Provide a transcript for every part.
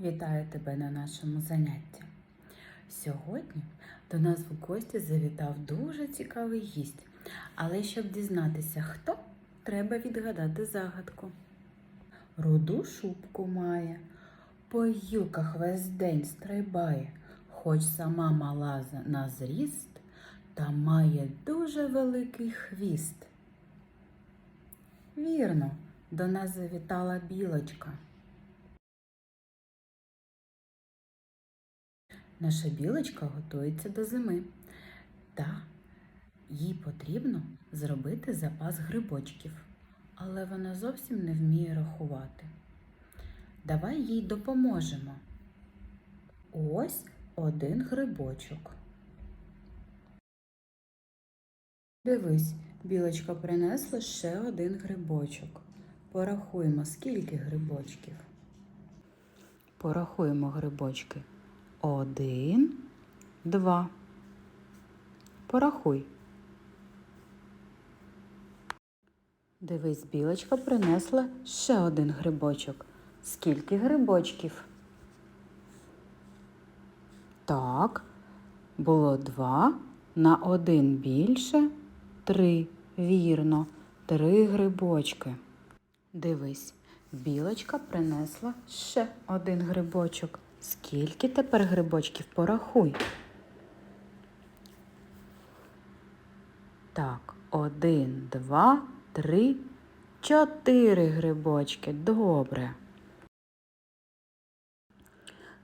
Вітаю тебе на нашому занятті. Сьогодні до нас в гості завітав дуже цікавий гість. Але щоб дізнатися, хто, треба відгадати загадку. Руду шубку має, по гілках весь день стрибає, хоч сама мала на зріст, та має дуже великий хвіст. Вірно, до нас завітала білочка. Наша білочка готується до зими. Та їй потрібно зробити запас грибочків, але вона зовсім не вміє рахувати. Давай їй допоможемо. Ось один грибочок. Дивись, білочка принесла ще один грибочок. Порахуємо, скільки грибочків. Порахуємо грибочки. Один, два. Порахуй. Дивись, білочка принесла ще один грибочок. Скільки грибочків? Так, було два, на один більше три. Вірно, три грибочки. Дивись, білочка принесла ще один грибочок. Скільки тепер грибочків порахуй? Так, один, два, три, чотири грибочки. Добре.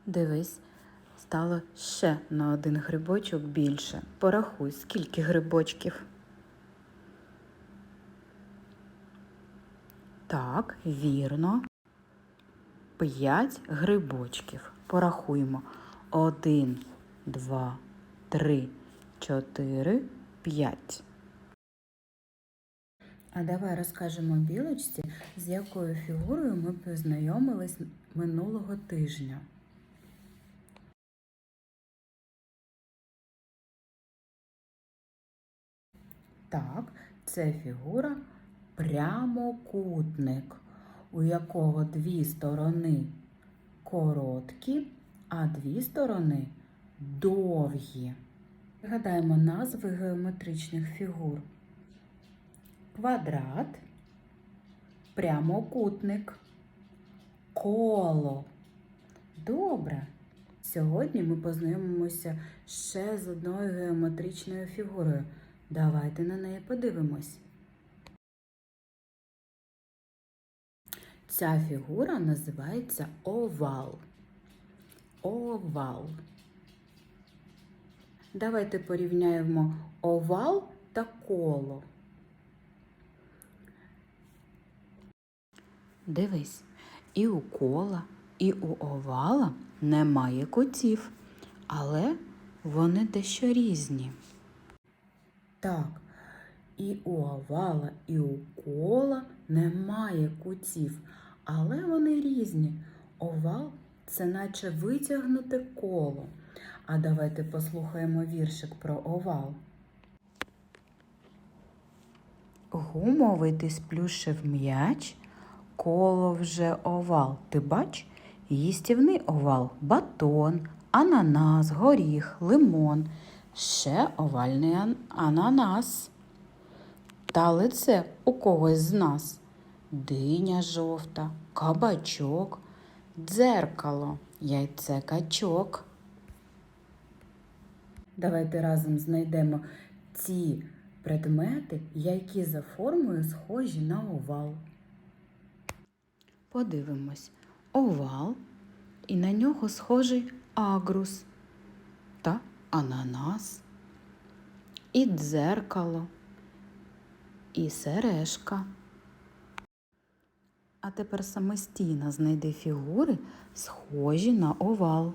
Дивись, стало ще на один грибочок більше. Порахуй, скільки грибочків. Так, вірно. П'ять грибочків. Порахуємо. Один, два, три, чотири, п'ять. А давай розкажемо білочці, з якою фігурою ми познайомились минулого тижня. Так, це фігура прямокутник, у якого дві сторони короткі, а дві сторони довгі. Пригадаємо назви геометричних фігур. Квадрат, прямокутник, коло. Добре. Сьогодні ми познайомимося ще з одною геометричною фігурою. Давайте на неї подивимось. Ця фігура називається овал. Овал. Давайте порівняємо овал та коло. Дивись, і у кола, і у овала немає кутів, але вони дещо різні. Так, і у овала, і у кола немає кутів, але вони різні. Овал це наче витягнуте коло. А давайте послухаємо віршик про овал. Гумовий ти сплющив м'яч, коло вже овал. Ти бач? Їстівний овал, батон, ананас, горіх, лимон, ще овальний ананас. Та лице у когось з нас. Диня жовта, кабачок, дзеркало, яйце качок. Давайте разом знайдемо ті предмети, які за формою схожі на овал. Подивимось. Овал, і на нього схожий агрус та ананас, і дзеркало, і сережка. А тепер самостійно знайди фігури, схожі на овал.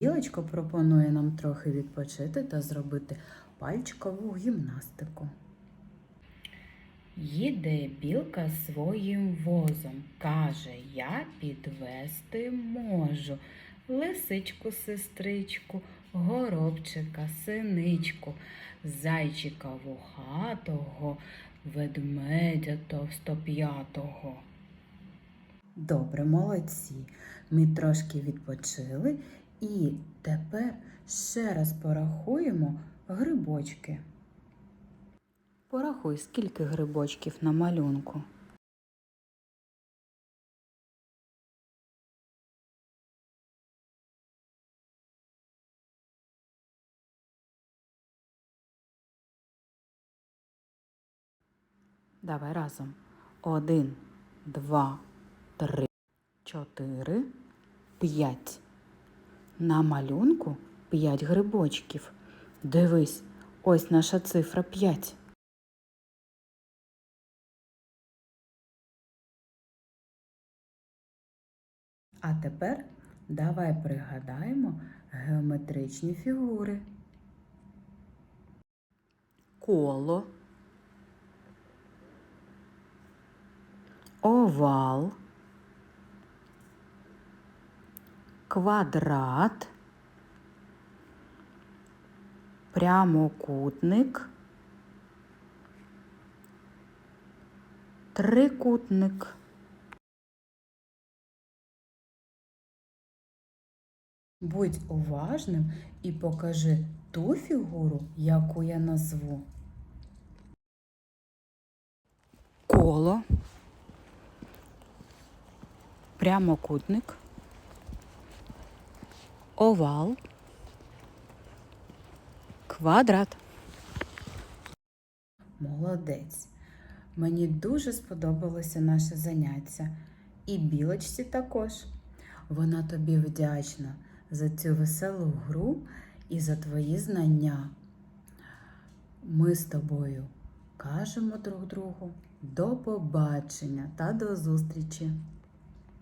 Білочка пропонує нам трохи відпочити та зробити пальчикову гімнастику. Їде білка своїм возом. Каже, я підвести можу. Лисичку, сестричку, горобчика, синичку, зайчика вухатого, ведмедя товстоп'ятого. Добре, молодці. Ми трошки відпочили і тепер ще раз порахуємо грибочки. Порахуй, скільки грибочків на малюнку. Давай разом. Один, два, три, чотири, п'ять. На малюнку п'ять грибочків. Дивись, ось наша цифра п'ять. А тепер давай пригадаємо геометричні фігури. Коло, овал, квадрат, прямокутник, трикутник. Будь уважним і покажи ту фігуру, яку я назву. Коло, прямокутник, овал, квадрат. Молодець. Мені дуже сподобалося наше заняття. І білочці також. Вона тобі вдячна за цю веселу гру і за твої знання. Ми з тобою кажемо друг другу до побачення та до зустрічі!